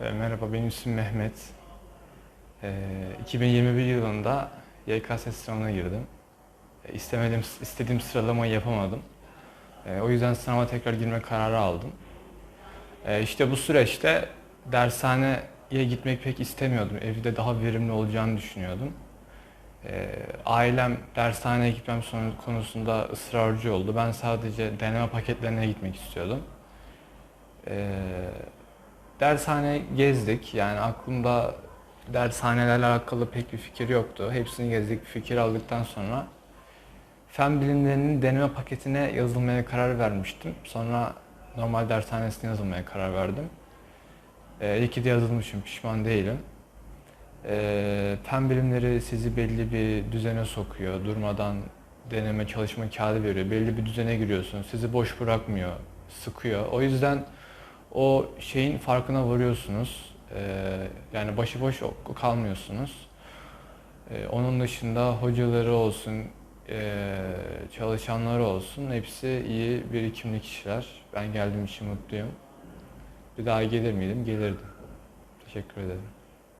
E, Merhaba, benim ismim Mehmet. E, 2021 yılında YKS sınavına girdim. E, istediğim sıralamayı yapamadım. O yüzden sınava tekrar girme kararı aldım. E, işte bu süreçte dershaneye gitmek pek istemiyordum. Evde daha verimli olacağını düşünüyordum. Ailem dershaneye gitmem konusunda ısrarcı oldu. Ben sadece deneme paketlerine gitmek istiyordum. E, Dershane gezdik. Yani aklımda dershanelerle alakalı pek bir fikir yoktu. Hepsini gezdik. Fikir aldıktan sonra fen bilimlerinin deneme paketine yazılmaya karar vermiştim. Sonra normal dershanesine yazılmaya karar verdim. Ee, iyi ki de yazılmışım. Pişman değilim. Ee, fen bilimleri sizi belli bir düzene sokuyor. Durmadan deneme çalışma kağıdı veriyor. Belli bir düzene giriyorsun. Sizi boş bırakmıyor. Sıkıyor. O yüzden o şeyin farkına varıyorsunuz. Ee, yani başıboş kalmıyorsunuz. Ee, onun dışında hocaları olsun, ee, çalışanları olsun hepsi iyi birikimli kişiler. Ben geldiğim için mutluyum. Bir daha gelir miydim? Gelirdim. Teşekkür ederim.